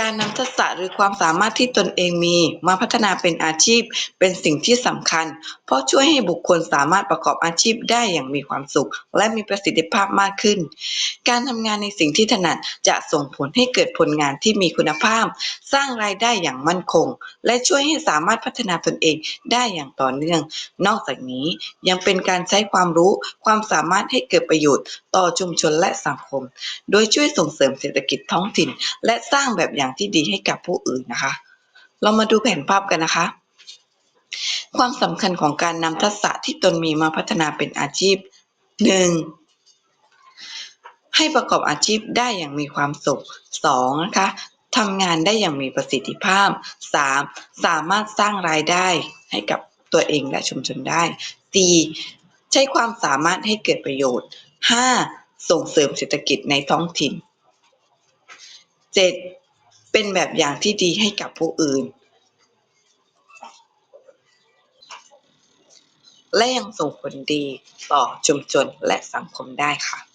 การนำทักษะหรือความสามารถที่ตนเองมีมาพัฒนาเป็นอาชีพ เป็นสิ่งที่สำคัญ เพราะช่วยให้บุคคลสามารถประกอบอาชีพได้อย่างมีความสุข และมีประสิทธิภาพมากขึ้น การทำงานในสิ่งที่ถนัดจะส่งผลให้เกิดผลงานที่มีคุณภาพ สร้างรายได้อย่างมั่นคง และช่วยให้สามารถพัฒนาตนเองได้อย่างต่อเนื่อง นอกจากนี้ยังเป็นการใช้ความรู้ความสามารถให้เกิดประโยชน์ ต่อชุมชนและสังคม โดยช่วยส่งเสริมเศรษฐกิจท้องถิ่น และสร้างแบบอย่างที่ดีให้กับผู้อื่นนะคะ เรามาดูแผนภาพกันนะคะ ความสำคัญของการนำทักษะที่ตนมีมาพัฒนาเป็นอาชีพ 1. ให้ประกอบอาชีพได้อย่างมีความสุข 2. นะคะทำงานได้อย่างมีประสิทธิภาพ 3. สามารถสร้างรายได้ให้กับตัวเองและชุมชนได้ 4. ใช้ความสามารถให้เกิดประโยชน์ 5. ส่งเสริมเศรษฐกิจในท้องถิ่น 7. เป็นแบบอย่างที่ดีให้กับผู้อื่น และยังส่งผลดีต่อชุมชนและสังคมได้ค่ะ